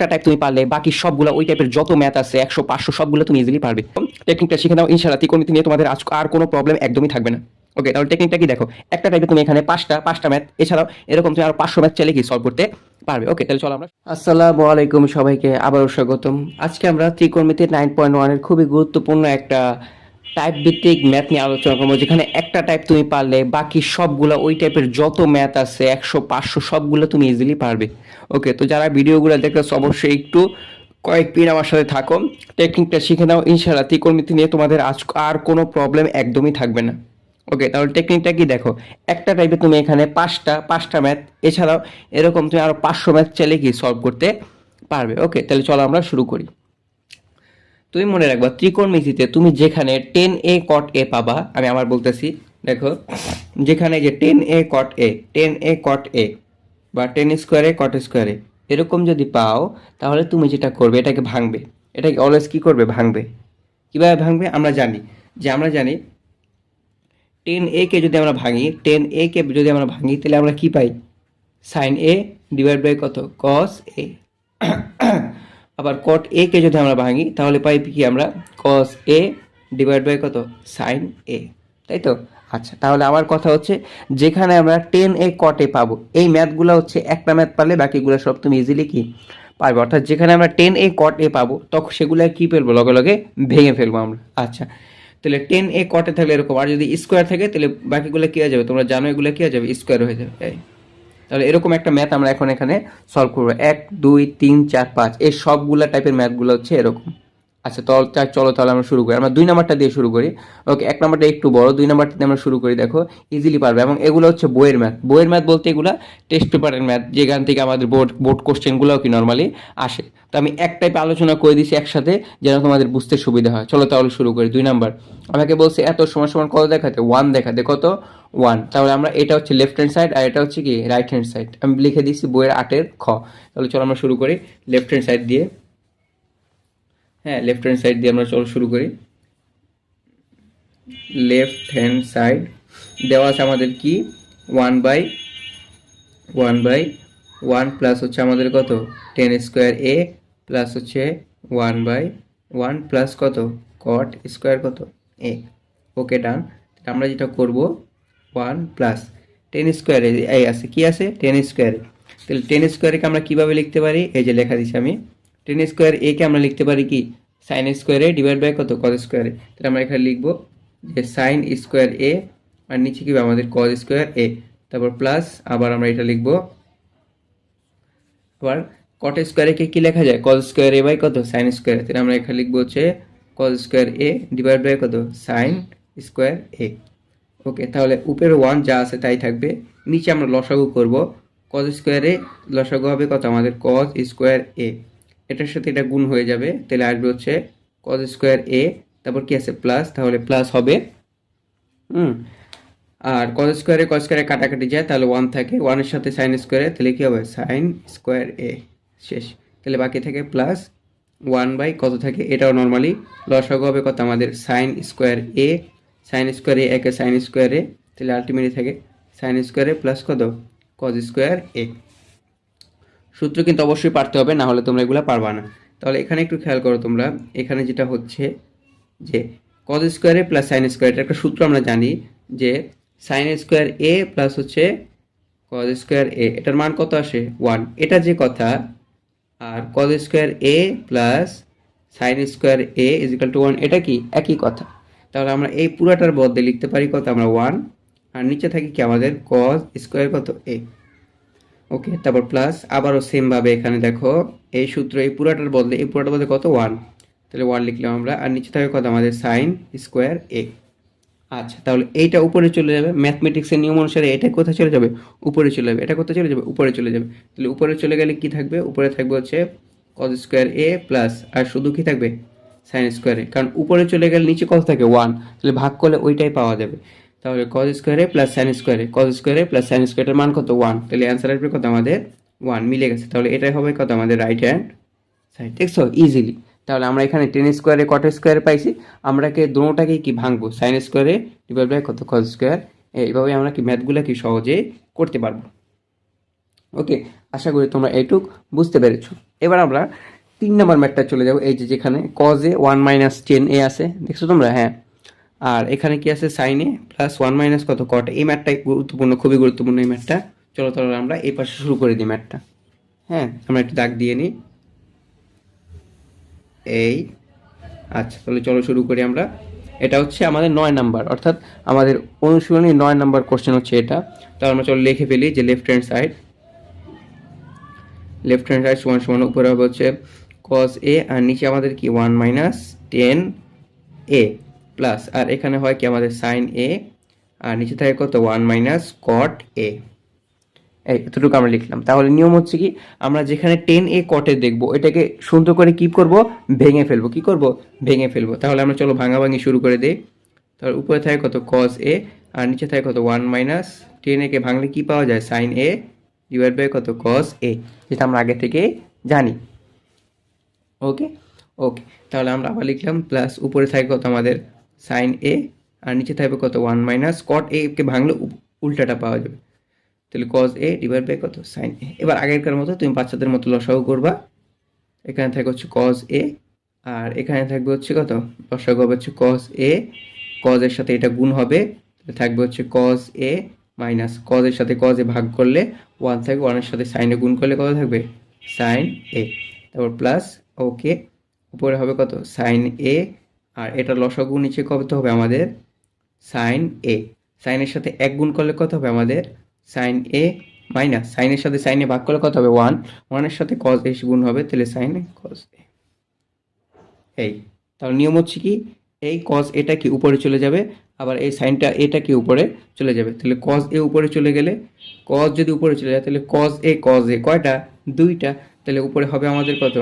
একটা টাইপ তুমি পারলে, বাকি সবগুলো ওই টাইপের যত ম্যাথ আছে, একশো, পাঁচশো, সবগুলো তুমি ইজিলি পারবে। টেকনিকটা শিখে নাও ইনশাল্লাহ ত্রিকোণমিতি নিয়ে তোমাদের আজ আর কোনো প্রবলেম একদমই থাকবে না। ওকে তাহলে টেকনিকটা কি দেখো? একটা টাইপে তুমি এখানে পাঁচটা পাঁচটা ম্যাথ এছাড়াও এরকম তুমি আরও পাঁচশো ম্যাথ চাইলে কি সলভ করতে পারবে। ওকে তাহলে চলো আমরা আসসালামু আলাইকুম সবাইকে, আবারও স্বাগতম। আজকে আমরা ত্রিকোণমিতি নাইন পয়েন্ট ওয়ানের খুবই গুরুত্বপূর্ণ একটা টাইপ ভিত্তিক ম্যাথ নিয়ে আলোচনা করব, যেখানে একটা টাইপ তুমি পারলে, বাকি সবগুলো ওই টাইপের যত ম্যাথ আছে, একশো, পাঁচশো, সবগুলো তুমি ইজিলি পারবে। ওকে তো যারা ভিডিওগুলো দেখতেছো, অবশ্যই একটু কয়েক দিন আমার সাথে থাকো। টেকনিকটা শিখে নাও ইনশাল্লাহ ত্রিকোণমিতি নিয়ে তোমাদের আজ আর কোনো প্রবলেম একদমই থাকবে না। ওকে তাহলে টেকনিকটা কি দেখো? একটা টাইপে তুমি এখানে পাঁচটা পাঁচটা ম্যাথ এছাড়াও এরকম তুমি আরও পাঁচশো ম্যাথ চাইলে কি সলভ করতে পারবে। ওকে তাহলে চলো আমরা শুরু করি। তুমি মনে রাখবা, ত্রিকোণমিতিতে তুমি যেখানে টেন এ কট এ পাবা, আমি আমার বলতেছি, দেখো, যেখানে যে টেন এ কট এ টেন এ কট এ বা টেন স্কোয়ারে কট স্কোয়ারে এরকম যদি পাও, তাহলে তুমি যেটা করবে, এটাকে ভাঙবে। এটাকে অলওয়েজ কী করবে? ভাঙবে। কীভাবে ভাঙবে? আমরা জানি যে আমরা জানি টেন এ কে যদি আমরা ভাঙি টেন এ কে যদি আমরা ভাঙি, তাহলে আমরা কী পাই? সাইন এ ডিভাইড বাই কত? কস এ আবার কট এ কে যদি আমরা ভাঙি, তাহলে পাই কি আমরা? কস এ ডিভাইড বাই কত? সাইন এ তাই তো? আচ্ছা তাহলে আমার কথা হচ্ছে যেখানে আমরা টেন এ কটে পাবো, এই ম্যাথগুলো হচ্ছে একটা ম্যাথ পারলে বাকিগুলো সব তুমি ইজিলি কি পারবে। অর্থাৎ যেখানে আমরা টেন এ কট এ পাবো, তখন সেগুলো কী ফেলব? লগে লগে ভেঙে ফেলব আমরা। আচ্ছা তাহলে টেন এ কটে থাকলে এরকম, আর যদি স্কোয়ার থাকে, তাহলে বাকিগুলো কী হয়ে যাবে? তোমরা জানো এগুলো কি হয়ে যাবে? স্কোয়ার হয়ে যাবে তাহলে এরকম একটা ম্যাথ আমরা এখন এখানে সলভ করব। এক, দুই, তিন, চার, পাঁচ, এই সবগুলা টাইপের ম্যাথগুলো হচ্ছে এরকম। আচ্ছা তো চলো তাহলে আমরা শুরু করি। আমরা দুই নাম্বারটা দিয়ে শুরু করি। ওকে, এক নাম্বারটা একটু বড়, দুই নাম্বারটা দিয়ে আমরা শুরু করি, দেখো ইজিলি পারবে। এবং এগুলো হচ্ছে বইয়ের ম্যাথ বইয়ের ম্যাথ বলতে এগুলো টেস্ট পেপারের ম্যাথ যেখান থেকে আমাদের বোর্ড বোর্ড কোশ্চেনগুলোও কি নর্মালি আসে। তো আমি এক টাইপ আলোচনা করে দিছি একসাথে, যেন তোমাদের বুঝতে সুবিধা হয়। চলো তাহলে শুরু করি, দুই নাম্বার। আমাকে বলছে, এত সমান সমান কত দেখাতে? ওয়ান দেখাতে, কত? ওয়ান তাহলে আমরা এটা হচ্ছে লেফট হ্যান্ড সাইড আর এটা হচ্ছে কি? রাইট হ্যান্ড সাইড আমি লিখে দিচ্ছি বইয়ের আটের খ। তাহলে চলো আমরা শুরু করি লেফট হ্যান্ড সাইড দিয়ে। হ্যাঁ লেফট হ্যান্ড সাইড দিয়ে আমরা চলো শুরু করি। লেফট হ্যান্ড সাইড দেওয়া আছে আমাদের কি? One by one by one plus হচ্ছে আমাদের কত? টেন স্কোয়ার এ প্লাস হচ্ছে ওয়ান বাই ওয়ান প্লাস কত? কট স্কোয়ার কত? এ ওকে ডান আমরা যেটা করব ওয়ান প্লাস টেন স্কোয়ারে এই আছে, কি আছে? টেন স্কোয়ারে তাহলে টেন স্কোয়ারকে আমরা কীভাবে লিখতে পারি? এই যে লেখা দিচ্ছি আমি। টেন স্কোয়ার এ কে আমরা লিখতে পারি কি? সাইন স্কোয়ারে ডিভাইড বাই কত? কজ স্কোয়ারে তাহলে আমরা এখানে লিখব যে সাইন স্কোয়ার এ আর নিচে কি আমাদের কজ স্কোয়ার এ তারপর প্লাস আবার আমরা এটা লিখব। আবার কট স্কোয়ারে কে কি লেখা যায়? কজ স্কোয়ার এ বাই কত? সাইন স্কোয়ার তাহলে আমরা এখানে লিখব হচ্ছে cos square A divide by কত? সাইন স্কোয়ার এ ওকে তাহলে উপরে ওয়ান যা আছে তাই থাকবে। নিচে আমরা লসাগু করব। কজ স্কোয়ারে লসাগু হবে কত? আমাদের কজ স্কোয়ার এ এটার সাথে এটা গুণ হয়ে যাবে। তাহলে আসবে হচ্ছে কজ স্কোয়ার এ তারপর কি আছে? প্লাস তাহলে প্লাস হবে। হুম। আর কজ স্কোয়ারে কজ স্কোয়ারে কাটাকাটি যায়, তাহলে ওয়ান থাকে। ওয়ানের সাথে সাইন স্কোয়ারে তাহলে কি হবে? সাইন স্কোয়ার এ শেষ। তাহলে বাকি থাকে প্লাস ওয়ান বাই কত থাকে? এটাও নর্মালি লসাগু হবে কত? আমাদের sine square A sine square A একে সাইন স্কোয়ার এ তাহলে আলটিমেটলি থাকে সাইন স্কোয়ারে প্লাস কত? কজ স্কোয়ার এ সূত্র কিন্তু অবশ্যই পারতে হবে, না হলে তোমরা এগুলো পারবা না। তাহলে এখানে একটু খেয়াল করো তোমরা, এখানে যেটা হচ্ছে যে cause square A plus sine square এটা একটা সূত্র আমরা জানি যে সাইন স্কোয়ার এ প্লাস হচ্ছে কজ স্কোয়ার এ এটার মান কত আসে? ওয়ান এটা যে কথা, আর cos square A plus sine square A equal to one এটা কি? একই কথা। তাহলে আমরা এই পুরাটার বদলে লিখতে পারি কত? আমরা ওয়ান আর নিচে থাকি কি? আমাদের কজ স্কোয়ার কত? এ ওকে তারপর প্লাস আবারও সেমভাবে এখানে দেখো, এই সূত্র, এই পুরাটার বদলে, এই পুরাটার বদলে কত? ওয়ান তাহলে ওয়ান লিখলাম আমরা, আর নিচে থাকে কত? আমাদের সাইন স্কোয়ার এ আচ্ছা তাহলে এইটা উপরে চলে যাবে ম্যাথমেটিক্সের নিয়ম অনুসারে এটা কোথায় চলে যাবে? উপরে চলে যাবে। এটা কোথায় চলে যাবে? উপরে চলে যাবে। তাহলে উপরে চলে গেলে কি থাকবে? উপরে থাকবে হচ্ছে কজ স্কোয়ার এ প্লাস আর শুধু কি থাকবে? সাইন স্কোয়ারে কারণ উপরে চলে গেলে নিচে কত থাকে? ওয়ান তাহলে ভাগ করলে ওইটাই পাওয়া যাবে। তাহলে cos square A plus sine square A cos square A plus sine স্কোয়ারের মান কত? ওয়ান তাহলে অ্যান্সার আসবে কত আমাদের? ওয়ান মিলে গেছে। তাহলে এটাই হবে কত আমাদের? রাইট হ্যান্ড সাইড দেখছ ইজিলি তাহলে আমরা এখানে টেন স্কোয়ারে কট স্কোয়ারে পাইছি। আমরা আমরাকে দুটোটাকে কি ভাঙবো? Sine square A divide by কত? কজ স্কোয়ার এইভাবে আমরা কি ম্যাথগুলো কি সহজে করতে পারব? ওকে আশা করি তোমরা এইটুক বুঝতে পেরেছ। এবার আমরা তিন নম্বর ম্যাথটা চলে যাব। এই যে যেখানে cos one minus tan A আছে। দেখছ তোমরা? হ্যাঁ। আর এখানে কি আছে? সাইনে প্লাস ওয়ান মাইনাস কত? কট এই ম্যাথটাই গুরুত্বপূর্ণ, খুবই গুরুত্বপূর্ণ এই ম্যাটটা চলো তাহলে আমরা এই পাশে শুরু করে দিই ম্যাটটা হ্যাঁ আমরা একটু দাগ দিয়ে নিই। এই আচ্ছা তাহলে চলো শুরু করি আমরা। এটা হচ্ছে আমাদের নয় নাম্বার, অর্থাৎ আমাদের অনুশীলনী নয় নাম্বার কোশ্চেন হচ্ছে এটা। তাহলে আমরা চলো লিখে ফেলি যে left hand side left hand side সমান সমান উপরে হবে হচ্ছে কস এ আর নিচে আমাদের কি? One minus tan A plus আর এখানে হয় কি আমাদের সাইন এ আর নিচে থাকে কত? ওয়ান মাইনাস কট এ এতটুকু আমরা লিখলাম। তাহলে নিয়ম হচ্ছে কি, আমরা যেখানে টেন এ কটে দেখব, এটাকে সুন্দর করে কি করব, ভেঙে ফেলব। কি করব? ভেঙে ফেলব। তাহলে আমরা চলো ভাঙাভাঙি শুরু করে দিই। তাহলে উপরে থাকে কত? কস এ আর নিচে থাকে কত? ওয়ান মাইনাস টেন একে ভাঙলে কি পাওয়া যায়? সাইন এ ডিভাইড বাই কত? কস এ যেটা আমরা আগে থেকে জানি। ওকে ওকে তাহলে আমরা আবার লিখলাম প্লাস উপরে থাকে কত? আমাদের সাইন এ আর নিচে থাকবে কত? ওয়ান মাইনাস কট এ কে ভাঙলে উল্টাটা পাওয়া যাবে। তাহলে কজ এ ডিভাইড বাই কত? সাইন এ এবার আগেরকার মতো তুমি বাচ্চাদের মতো লসাগু করবা। এখানে থাকবে হচ্ছে কজ এ আর এখানে থাকবে হচ্ছে কত? লসাগু হবে হচ্ছে কজ এ কজ এর সাথে এটা গুণ হবে। থাকবে হচ্ছে কজ এ মাইনাস কজ এর সাথে কজ এ ভাগ করলে ওয়ান থাকবে। ওয়ানের সাথে সাইনে গুণ করলে কত থাকবে? সাইন এ তারপর প্লাস ওকে উপরে হবে কত? সাইন এ আর এটা লসাগু নিচে কত হবে আমাদের? সাইন এ সাইনের সাথে এক গুণ করলে কত হবে আমাদের? সাইন এ মাইনাস সাইনের সাথে সাইনে ভাগ করলে কত হবে? ওয়ান ওয়ানের সাথে কজ এ গুণ হবে, তাহলে সাইন কজ এ এই। তাহলে নিয়ম হচ্ছে কি? এই কজ এটা কি উপরে চলে যাবে, আবার এই সাইনটা এটা কি উপরে চলে যাবে? তাহলে কজ এ উপরে চলে গেলে কজ যদি উপরে চলে যায়, তাহলে কজ এ কজ এ কয়টা? দুইটা। তাহলে উপরে হবে আমাদের কত?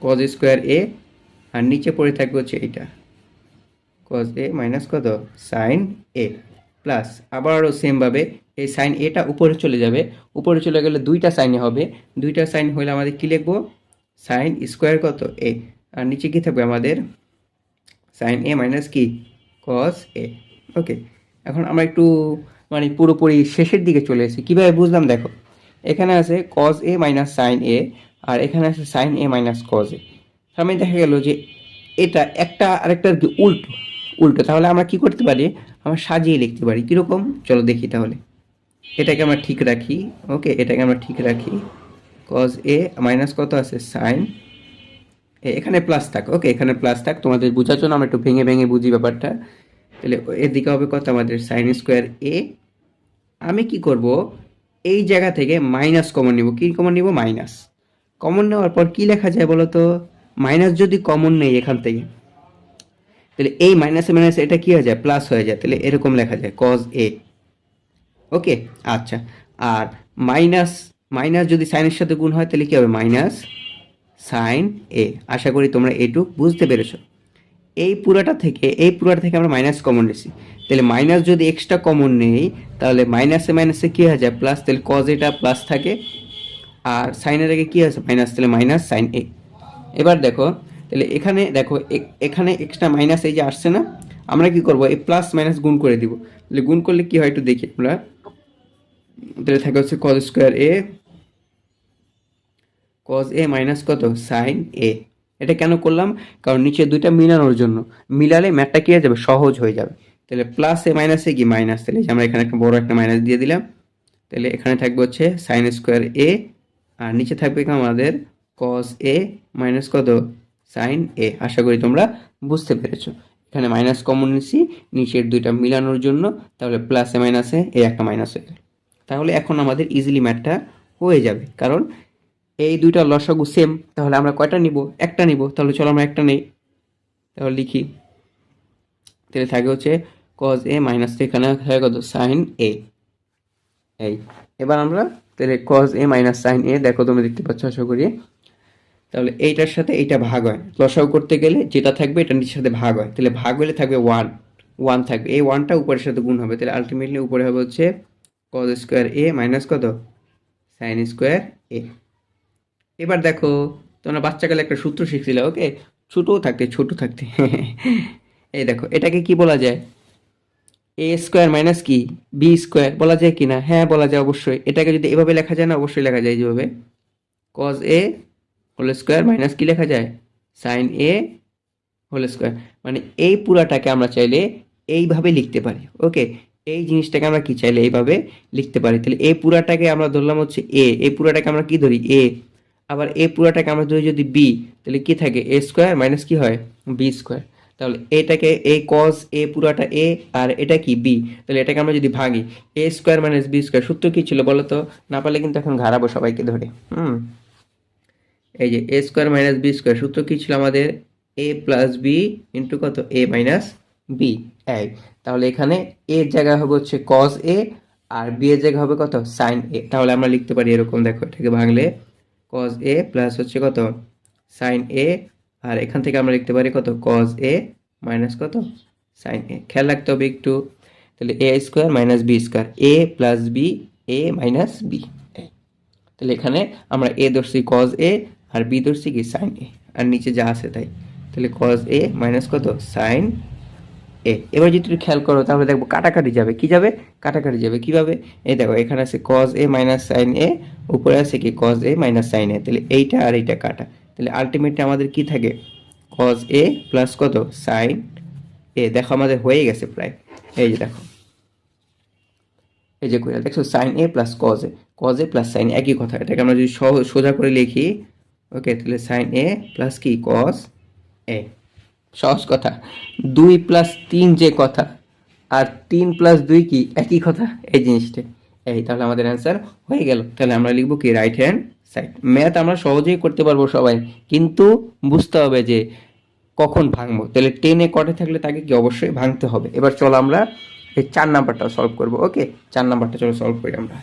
কজ স্কোয়ার এ আর নিচে পড়ে থাকবে হচ্ছে এইটা। কজ এ মাইনাস কত সাইন এ প্লাস আবারও সেমভাবে এই সাইন এটা উপরে চলে যাবে। উপরে চলে গেলে দুইটা সাইনে হবে। দুইটা সাইন হলে আমাদের কী লিখব? সাইন স্কোয়ার কত এ আর নিচে কী থাকবে আমাদের? সাইন এ মাইনাস কি? কস এ ওকে এখন আমরা একটু মানে পুরোপুরি শেষের দিকে চলে এসেছি। কীভাবে বুঝলাম দেখো, এখানে আছে cos A minus sine A আর এখানে আছে sine A minus cos A তার মানে দেখা গেল যে এটা একটা আরেকটার কি উল্টো উল্টো। তাহলে আমরা কি করতে পারি? আমরা সাজিয়ে লিখতে পারি। কীরকম? চলো দেখি তাহলে। এটাকে আমরা ঠিক রাখি। ওকে, এটাকে আমরা ঠিক রাখি। কজ এ মাইনাস কত আছে? সাইন এখানে প্লাস থাক। ওকে, এখানে প্লাস থাক। তোমাদের বোঝার জন্য আমরা একটু ভেঙে ভেঙে বুঝি ব্যাপারটা। তাহলে এদিকে হবে কত আমাদের? সাইন স্কোয়ার এ আমি কি করব? এই জায়গা থেকে মাইনাস কমন নিব। কি কমন নিব? মাইনাস কমন নেওয়ার পর কি লেখা যায় বলো তো মাইনাস যদি কমন নেই এখান থেকে, তাহলে এই মাইনাসে মাইনাসে এটা কি হয়ে যায়? প্লাস হয়ে যায়। তাহলে এরকম লেখা যায় কজ এ ওকে আচ্ছা। আর মাইনাস মাইনাস যদি সাইনের সাথে গুণ হয়, তাহলে কি হবে? মাইনাস সাইন এ আশা করি তোমরা এটুক বুঝতে পেরেছ। এই পুরাটা থেকে, এই পুরাটা থেকে আমরা মাইনাস কমন নিছি তাহলে মাইনাস যদি এক্সট্রা কমন নেই, তাহলে মাইনাসে মাইনাসে কী হয়ে যায়? প্লাস তাহলে কজ এটা প্লাস থাকে। আর সাইনের আগে কী আছে মাইনাস, তাহলে মাইনাস সাইন এ এবার দেখো, তাহলে এখানে দেখো এখানে এক্সট্রা মাইনাস এই যে আসছে না, আমরা কি করব? এই প্লাস মাইনাস গুণ করে দিব। তাহলে গুণ করলে কি হয় একটু দেখি আমরা। তাহলে থাকে হচ্ছে cos square A cos A minus কত? সাইন এ এটা কেন করলাম? কারণ নিচে দুইটা মিলানোর জন্য। মিলালে ম্যাথটা কি হয়ে যাবে? সহজ হয়ে যাবে। তাহলে প্লাস এ মাইনাসে কি মাইনাস তাহলে আমরা এখানে একটা বড় একটা মাইনাস দিয়ে দিলাম। তাহলে এখানে থাকবে হচ্ছে সাইন স্কোয়ার এ আর নিচে থাকবে আমাদের কস এ মাইনাস কত সাইন এ আশা করি তোমরা বুঝতে পেরেছ। এখানে মাইনাস কমন নিচ্ছি নিচের দুইটা মিলানোর জন্য, তাহলে প্লাসে মাইনাসে এ একটা মাইনাস হয়ে গেল। তাহলে এখন আমাদের ইজিলি ম্যাথটা হয়ে যাবে, কারণ এই দুইটা লসাগু সেম তাহলে আমরা কয়টা নিব? একটা নিব, তাহলে চলো আমরা একটা নেই। তাহলে লিখি। তাহলে থাকে হচ্ছে কজ এ মাইনাস এখানে থাকে কত সাইন এ এই, এবার আমরা তাহলে cos A minus sine A দেখো তুমি দেখতে পাচ্ছ, আশা করি। তাহলে এইটার সাথে এইটা ভাগ হয়। লসাগু করতে গেলে যেটা থাকবে এটা নিচের সাথে ভাগ হয়। তাহলে ভাগ হলে থাকবে ওয়ান ওয়ান থাকবে। এই ওয়ানটা উপরের সাথে গুণ হবে। তাহলে আলটিমেটলি উপরে হবে হচ্ছে কজ স্কোয়ার এ মাইনাস কত? সাইন স্কোয়ার এ এবার দেখো, তোমরা বাচ্চাকালে একটা সূত্র শিখছিলে ওকে ছোটও থাকতে, ছোট থাকতে। এই দেখো, এটাকে কি বলা যায়? এ স্কোয়ার মাইনাস কি? বি স্কোয়ার বলা যায় কি না হ্যাঁ বলা যায় অবশ্যই। এটাকে যদি এভাবে লেখা যায় না, অবশ্যই লেখা যায় যেভাবে। Cos A whole square minus কি লেখা যায়? সাইন এ হোল স্কোয়ার মানে এই পুরাটাকে আমরা চাইলে এইভাবে লিখতে পারি ওকে এই জিনিসটাকে আমরা কি চাইলে এইভাবে লিখতে পারি? তাহলে এই পুরাটাকে আমরা ধরলাম হচ্ছে এ এই পুরাটাকে আমরা কি ধরি? এ আবার এ পুরাটাকে আমরা ধরি যদি বি তাহলে কি থাকে? এ স্কোয়ার মাইনাস কি হয়? বি স্কোয়ার তাহলে এটাকে এ কজ এ পুরাটা এ আর এটা কি? বি তাহলে এটাকে আমরা যদি ভাঙি A square minus B square সূত্র কি ছিল বলো তো না পারলে কিন্তু এখন ঘাড়াবো সবাইকে ধরে, হুম? এই যে A square minus B square সূত্র কী ছিল আমাদের? এ প্লাস বি ইন্টু কত? এ মাইনাস বি এই, তাহলে এখানে এর জায়গা হবে হচ্ছে কজ এ আর বি এর জায়গা হবে কত? সাইন এ তাহলে আমরা লিখতে পারি এরকম, দেখো, এটাকে ভাঙলে কজ এ প্লাস হচ্ছে কত? সাইন এ আর এখান থেকে আমরা লিখতে পারি কত? কজ এ মাইনাস কত? সাইন এ খেয়াল রাখতে হবে একটু। তাহলে A square minus B square A plus B A minus B তাহলে এখানে আমরা এ ধরছি কজ এ আর বি ধরছি কি? সাইন এ আর নিচে যা আছে তাই। তাহলে কজ এ মাইনাস কত? সাইন এ এবার যদি তুমি খেয়াল করো, তাহলে দেখব কাটাকাটি যাবে। কি যাবে? কাটাকাটি যাবে। কীভাবে? এই দেখো, এখানে আছে cos A minus sin A উপরে আছে কি? Cos A minus sin A তাহলে এইটা আর এইটা কাটা। তাহলে আলটিমেটলি আমাদের কি থাকে? কজ এ প্লাস কত? সাইন এ দেখো, আমাদের হয়ে গেছে প্রায়। এই যে দেখো। এই যে দেখছ? Sin A plus cos A cos A plus sin A কথা। এটাকে আমরা যদি সোজা করে লিখি ওকে, তাহলে সাইন এ প্লাস কি? কজ এ সহজ কথা। দুই প্লাস তিন যে কথা, আর তিন প্লাস দুই কি? একই কথা, এই জিনিসটা। এই, তাহলে আমাদের অ্যান্সার হয়ে গেল। তাহলে আমরা লিখব কি? রাইট হ্যান্ড সাইড ম্যাথ আমরা সহজেই করতে পারব সবাই, কিন্তু বুঝতে হবে যে কখন ভাঙবো। তাহলে টেনে কটে থাকলে তাকে কি? অবশ্যই ভাঙতে হবে। এবার চলো আমরা এই চার নাম্বারটা সলভ করব ওকে চার নাম্বারটা চলো সলভ করি আমরা।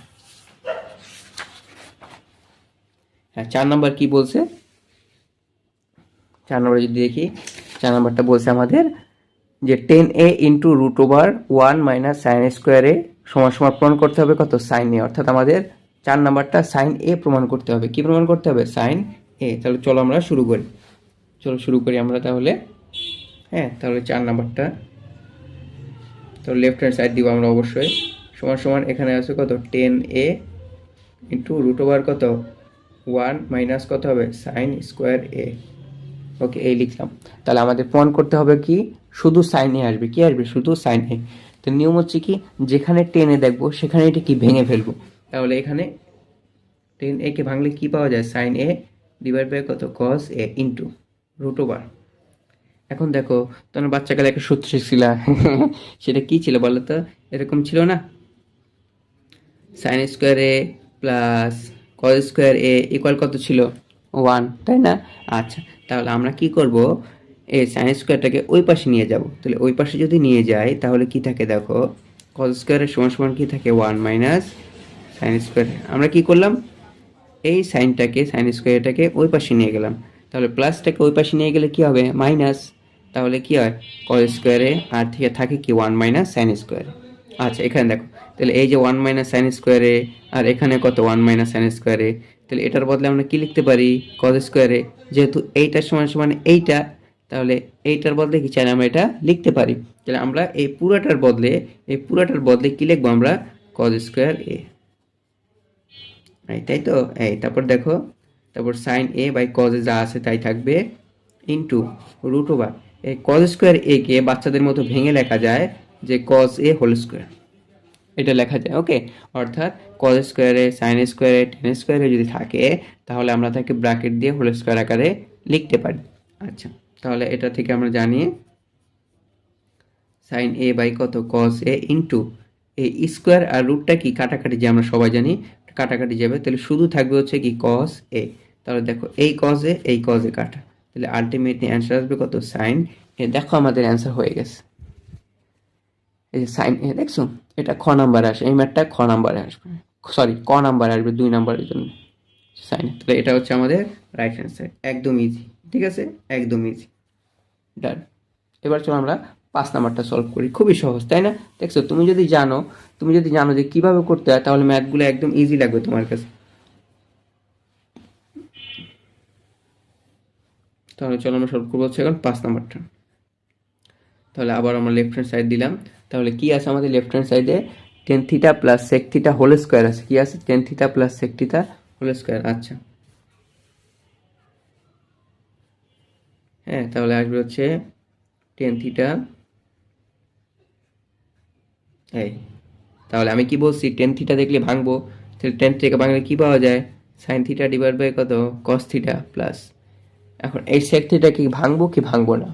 হ্যাঁ চার নাম্বার কি বলছে? চার নম্বরে যদি দেখি, চার নম্বরটা বলছে আমাদের যে tan A into root over one minus sin স্কোয়ারে সমান সমান প্রমাণ করতে হবে কত? সাইন এ অর্থাৎ আমাদের চার নাম্বারটা সাইন এ প্রমাণ করতে হবে। কি প্রমাণ করতে হবে? সাইন এ তাহলে চলো আমরা শুরু করি। চলো শুরু করি আমরা তাহলে। হ্যাঁ তাহলে চার নাম্বারটা। তো লেফট হ্যান্ড সাইড দিব আমরা অবশ্যই। সমান সমান এখানে আছে কত? Tan A into root over কত? ওয়ান মাইনাস কত হবে? Sign square A. ওকে, এই লিখলাম। তাহলে আমাদের প্রমাণ করতে হবে কি? শুধু সাইন এ আসবে। কি আসবে? শুধু সাইন এ। তো নিয়ম হচ্ছে কি? যেখানে টেনে দেখব, সেখানে এটা কি ভেঙে ফেলব? তাহলে এখানে টেন এ কে ভাঙলে কি পাওয়া যায়? সাইন এ ডিভাইড বাই কত? Cos A into root over এখন দেখো, তোমার বাচ্চাকালে একটা সূত্র শিখছিলা সেটা কি ছিল বলো তো? এরকম ছিল না? Sin square A plus cos square A equal কত ছিল? ওয়ান তাই না? আচ্ছা তাহলে আমরা কি করব? এই সাইন স্কোয়ারটাকে ওই পাশে নিয়ে যাব। তাহলে ওই পাশে যদি নিয়ে যাই, তাহলে কি থাকে দেখো? কস স্কোয়ারের সমান সমান কি থাকে? One minus sin square. আমরা কি করলাম? এই সাইনটাকে সাইন স্কোয়ারটাকে ওই পাশে নিয়ে গেলাম। তাহলে প্লাসটাকে ওই পাশে নিয়ে গেলে কি হবে? মাইনাস তাহলে কি হয়? কস স্কোয়ারে আর থেকে থাকে কি? ওয়ান মাইনাস সাইন স্কোয়ারে। আচ্ছা এখানে দেখো। তাহলে এই যে ওয়ান মাইনাস সাইন স্কোয়ারে আর এখানে কত ওয়ান মাইনাস সাইন স্কোয়ারে তাহলে এটার বদলে আমরা কি লিখতে পারি? কস স্কোয়ারে যেহেতু এইটার সমান সমান এইটা, তাহলে এইটার বদলে কি চাই আমরা এটা লিখতে পারি। তাহলে আমরা এই পুরাটার বদলে, এই পুরাটার বদলে কি লিখব আমরা? কজ স্কোয়ার এ তাই তো? এই, তারপর দেখো, তারপর সাইন এ বাই কজে যা আছে তাই থাকবে ইন্টু রুট ওভার এই কজ স্কোয়ার এ কে বাচ্চাদের মতো ভেঙে লেখা যায় যে কজ এ হোল স্কোয়ার এটা লেখা যায় ওকে অর্থাৎ কজ স্কোয়ারে সাইন স্কোয়ারে টেন স্কোয়ারে যদি থাকে, তাহলে আমরা তাকে ব্র্যাকেট দিয়ে হোল স্কোয়ার আকারে লিখতে পারি। আচ্ছা তাহলে এটা থেকে আমরা জানি সাইন এ বাই কত কস এ ইন্টু এই স্কোয়ার আর রুটটা কি? কাটাকাটি যে আমরা সবাই জানি, কাটাকাটি যাবে। তাহলে শুধু থাকবে হচ্ছে কি কস এ তাহলে দেখো, এই কজ এ এই কজ এ কাটা। তাহলে আলটিমেটলি অ্যান্সার আসবে কত? সাইন এ দেখো আমাদের অ্যান্সার হয়ে গেছে। এই যে সাইন এ দেখছ? এটা খ নাম্বারে আসে, এই ম্যাটটা খ নাম্বারে আসবে। সরি ক নাম্বারে আসবে, দুই নাম্বারের জন্য। সাইন তাহলে এটা হচ্ছে আমাদের রাইট হ্যান্ড সাইড একদম ইজি ঠিক আছে? একদম ইজি ডান এবার চলো আমরা পাঁচ নাম্বারটা সলভ করি। খুবই সহজ, তাই না? দেখছ, তুমি যদি জানো, তুমি যদি জানো যে কীভাবে করতে হয়, তাহলে ম্যাথগুলো একদম ইজি লাগবে তোমার কাছে। তাহলে চলো আমরা সলভ করব হচ্ছে এখন পাঁচ নাম্বারটা তাহলে আবার আমরা লেফট হ্যান্ড সাইড দিলাম। তাহলে কি আছে আমাদের লেফট হ্যান্ড সাইডে tan theta plus sec theta whole square আছে। কি আছে? Tan theta plus sec theta whole square আচ্ছা। হ্যাঁ তাহলে আসবে হচ্ছে টেন থিটা এই, তাহলে আমি কি বলছি? টেন থিটা দেখলে ভাঙবো। তাহলে টেন থেকে ভাঙলে কি পাওয়া যায়? সাইন থিটা ডিভাইড বাই কত? কস থিটা প্লাস এখন এই সেক থিটা কি ভাঙবো কি ভাঙবো না?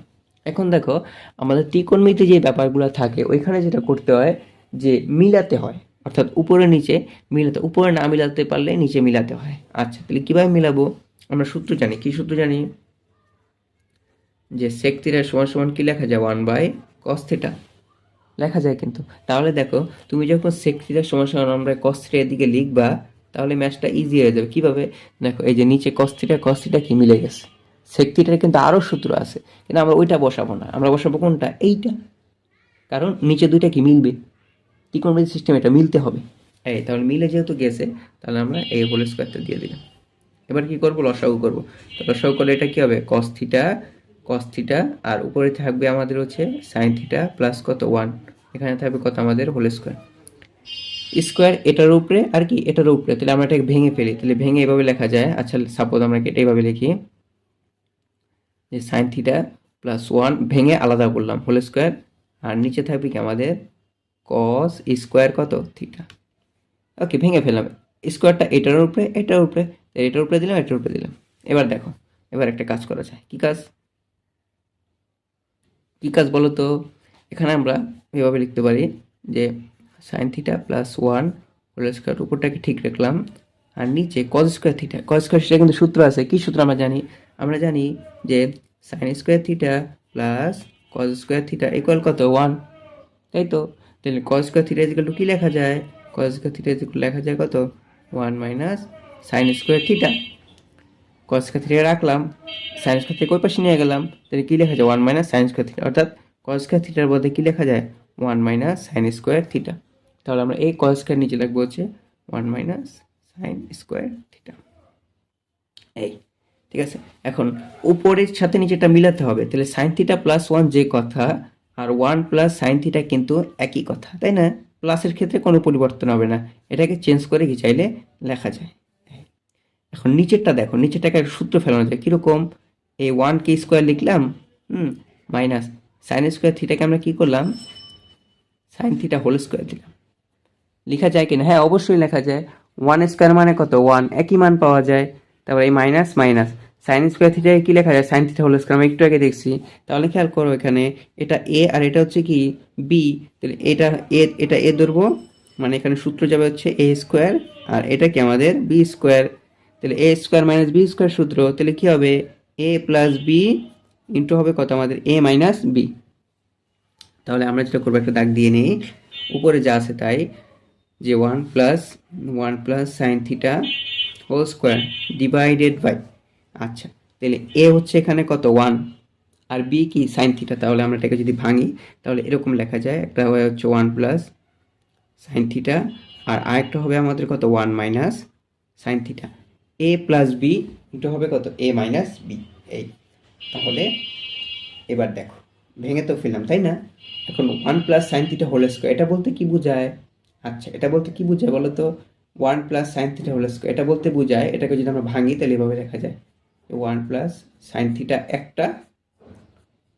এখন দেখো, আমাদের ত্রিকোণমিতি যে ব্যাপারগুলো থাকে, ওইখানে যেটা করতে হয় যে মিলাতে হয়। অর্থাৎ উপরে নিচে মিলাতে, উপরে না মিলাতে পারলে নিচে মিলাতে হয়। আচ্ছা তাহলে কীভাবে মিলাবো? আমরা সূত্র জানি। কি সূত্র জানি? যে সেক থিটার সমান সমান কী লেখা যায়? ওয়ান বাই কস থিটা লেখা যায় কিন্তু। তাহলে দেখো, তুমি যখন সেক থিটার সমান সমান ওয়ান বাই কস থিটার দিকে লিখবা, তাহলে ম্যাচটা ইজি হয়ে যাবে। কীভাবে? দেখো, এই যে নিচে কস থিটা কস থিটা কি মিলে গেছে? সেক থিটার কিন্তু আরও সূত্র আছে। কিন্তু আমরা ওইটা বসাবো না। আমরা বসাবো কোনটা? এইটা। কারণ নিচে দুইটা কি মিলবে? ত্রিকোণমিতি সিস্টেম এটা মিলতে হবে। এই তাহলে মিলে যেহেতু গেছে, তাহলে আমরা এই হোল স্কোয়ারটা দিয়ে দিলাম। এবার কি করব? লসাগু করব। তো লসাগু করলে এটা কী হবে? কস থিটা কস থিটা আর উপরে থাকবে আমাদের হচ্ছে সাইন থিটা প্লাস কত? ওয়ান এখানে থাকবে কত? আমাদের হোল স্কোয়ার স্কোয়ার এটার উপরে আর কি? এটার উপরে। তাহলে আমরা এটাকে ভেঙে ফেলি। তাহলে ভেঙে এভাবে লেখা যায়। আচ্ছা সাপোজ আমরা এটা এইভাবে লিখি। যে সাইন থিটা প্লাস ওয়ান ভেঙে আলাদা করলাম হোল স্কোয়ার আর নিচে থাকবে কি আমাদের কস স্কোয়ার কত? থিটা ওকে ভেঙে ফেললাম। স্কোয়ারটা এটার উপরে এটার উপরে এটার উপরে দিলাম, এটার উপরে দিলাম। এবার দেখো, এবার একটা কাজ করা যায়। কী কাজ? কী কাজ বলো তো? এখানে আমরা এভাবে লিখতে পারি যে sin theta plus one whole square উপরটাকে ঠিক রাখলাম, আর নিচে cos square theta cos square theta কিন্তু সূত্র আছে, কী সূত্র আমরা জানি? আমরা জানি যে sin square theta plus cos square theta equal কত? ওয়ান তাই তো? তাহলে cos square theta equal to কী লেখা যায়? কজ স্কোয়ার থিটা ইজিক্যাল লেখা যায় কত? One minus sin square theta cos square theta রাখলাম সাইন স্কোয়ার থেকে ওই পাশে নিয়ে গেলাম? তাহলে কী লেখা যায়? One minus sin square theta অর্থাৎ কজ স্কোয়ার থিটার বলতে কী লেখা যায়? One minus sin square theta তাহলে আমরা এই কজ স্কোয়ার নিচে লিখব হচ্ছে one minus sin square theta এই। ঠিক আছে? এখন উপরের সাথে নিচেটা মিলাতে হবে। তাহলে সাইন থিটা প্লাস ওয়ান যে কথা, আর ওয়ান প্লাস সাইন থিটা কিন্তু একই কথা, তাই না? প্লাসের ক্ষেত্রে কোনো পরিবর্তন হবে না। এটাকে চেঞ্জ করে কি চাইলে লেখা যায়। এখন নিচেরটা দেখো, নিচেরটাকে একটা সূত্র ফেলানো যায়। কীরকম? এই ওয়ান কে স্কোয়ার লিখলাম, হুম মাইনাস সাইন স্কোয়ার থিটাকে আমরা কী করলাম? সাইন থিটা হোল স্কোয়ার দিলাম। লেখা যায় কিনা? হ্যাঁ অবশ্যই লেখা যায়। ওয়ান স্কোয়ার মানে কত? ওয়ান একই মান পাওয়া যায়। তারপর এই মাইনাস মাইনাস সাইন স্কোয়ার থিটাকে কী লেখা যায়? সাইন থিটা হোল স্কোয়ার আমি একটু আগে দেখছি। তাহলে খেয়াল করো এখানে এটা এ আর এটা হচ্ছে কি? বি তাহলে এটা এ এটা এ ধরবো। মানে এখানে সূত্র যাবে হচ্ছে এ স্কোয়ার আর এটা কি আমাদের বি স্কোয়ার তাহলে A square minus B square সূত্র, তাহলে কী হবে? এ প্লাস বি ইন্টু হবে কত আমাদের? এ মাইনাস বি তাহলে আমরা যেটা করব, একটা দাগ দিয়ে নিই। উপরে যা আছে তাই, যে one plus one plus sin theta whole square divided by আচ্ছা তাহলে এ হচ্ছে এখানে কত? ওয়ান আর বি কি? সাইন থিটা তাহলে আমরা এটাকে যদি ভাঙি, তাহলে এরকম লেখা যায়। একটা হয় হচ্ছে ওয়ান প্লাস সাইন থিটা আর আরেকটা হবে আমাদের কত? One minus sin theta A plus B এটা হবে কত? এ মাইনাস বি এই, তাহলে এবার দেখো, ভেঙে তো ফেললাম, তাই না? এখন one plus sin theta whole square এটা বলতে কি বোঝায়? আচ্ছা এটা বলতে কি বোঝায় বলো তো? One plus sin theta whole square. এটা বলতে বোঝায়, এটাকে যদি আমরা ভাঙি, তাহলে এভাবে লেখা যায়। ওয়ান প্লাস সাইন থিটা একটা,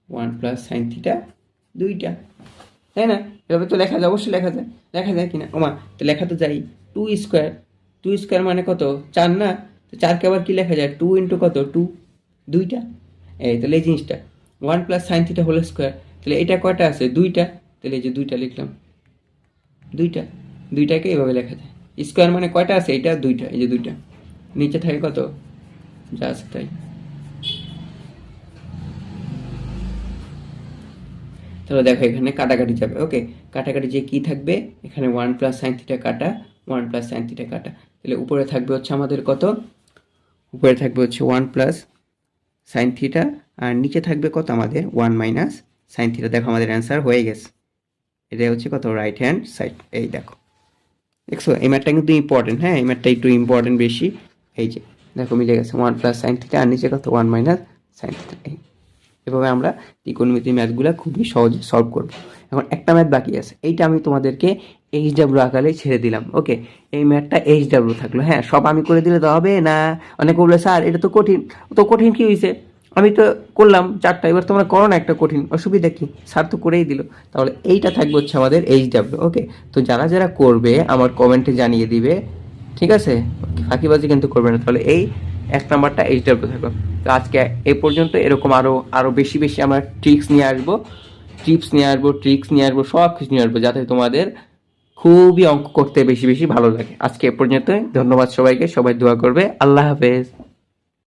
ওয়ান প্লাস সাইন থিটা দুইটা। তাই না? এভাবে তো লেখা যায়, অবশ্যই লেখা যায়। লেখা যায় কিনা? ওমা, তো লেখা তো যাই টু স্কোয়ার টু স্কোয়ার মানে কত? চার না? তো চারকে আবার কী লেখা যায়? টু ইন্টু কত? টু দুইটা। এই, তাহলে এই জিনিসটা। One plus sin theta whole square তাহলে এটা কয়টা আছে? দুইটা। তাহলে এই যে দুইটা লিখলাম। দুইটা। দুইটাকে এভাবে লেখা যায়। স্কোয়ার মানে কয়টা আছে? এটা দুইটা, এই যে দুইটা। নিচে থাকে কত? যা আছে তাই। তাহলে দেখো এখানে কাটাকাটি যাবে। ওকে, কাটাকাটি যে কি থাকবে? এখানে ওয়ান প্লাস সাইন থিটা কাটা ওয়ান প্লাস সাইন থিটা কাটা। তাহলে উপরে থাকবে হচ্ছে আমাদের কত? উপরে থাকবে হচ্ছে ওয়ান প্লাস সাইন থিটা আর নিচে থাকবে কত আমাদের? ওয়ান মাইনাস সাইন থিটা দেখো আমাদের অ্যান্সার হয়ে গেছে। এটা হচ্ছে কত? রাইট হ্যান্ড সাইড এই দেখো। দেখছ, এই ম্যাটটা কিন্তু ইম্পর্টেন্ট হ্যাঁ? এই ম্যাটটা একটু ইম্পর্টেন্ট বেশি। এই যে, দেখো, মিলে গেছে। ওয়ান প্লাস সাইন থিটা আর নিচে কত? ওয়ান মাইনাস সাইন থিটা এই। এভাবে আমরা ত্রিকোণমিতি ম্যাথগুলো খুবই সহজে সলভ করব। এখন একটা ম্যাথ বাকি আছে। এইটা আমি তোমাদেরকে এইচ ডাব্লিউ আকারে ছেড়ে দিলাম ওকে এই ম্যাথটা এইচ ডাব্লিউ থাকল হ্যাঁ? সব আমি করে দিলে তো হবে না? অনেকে বলবে, স্যার, এটা তো কঠিন। তো কঠিন কি হয়েছে আমি তো করলাম চারটা, এবার তোমরা করো না একটা কঠিন। অসুবিধা কি? স্যার তো করেই দিল। তাহলে এইটা থাকবে হচ্ছে আমাদের এইচ ডাব্লিউ ওকে তো যারা যারা করবে, আমার কমেন্টে জানিয়ে দিবে, ঠিক আছে? ফাঁকিবাজি কিন্তু করবে না। তাহলে এই এক নাম্বারটা এইচ ডাব্লিউ থাকবে তো আজকে এ পর্যন্ত এরকম আরও আরও বেশি বেশি আমরা ট্রিক্স নিয়ে আসব টিপস নিয়ে আসব ট্রিক্স নিয়ে আসব, সব কিছু নিয়ে আসব, যাতে তোমাদের খুবই অঙ্ক করতে বেশি বেশি ভালো লাগে। আজকে এ পর্যন্তই। ধন্যবাদ সবাইকে। সবাই দোয়া করবে। আল্লাহ হাফেজ।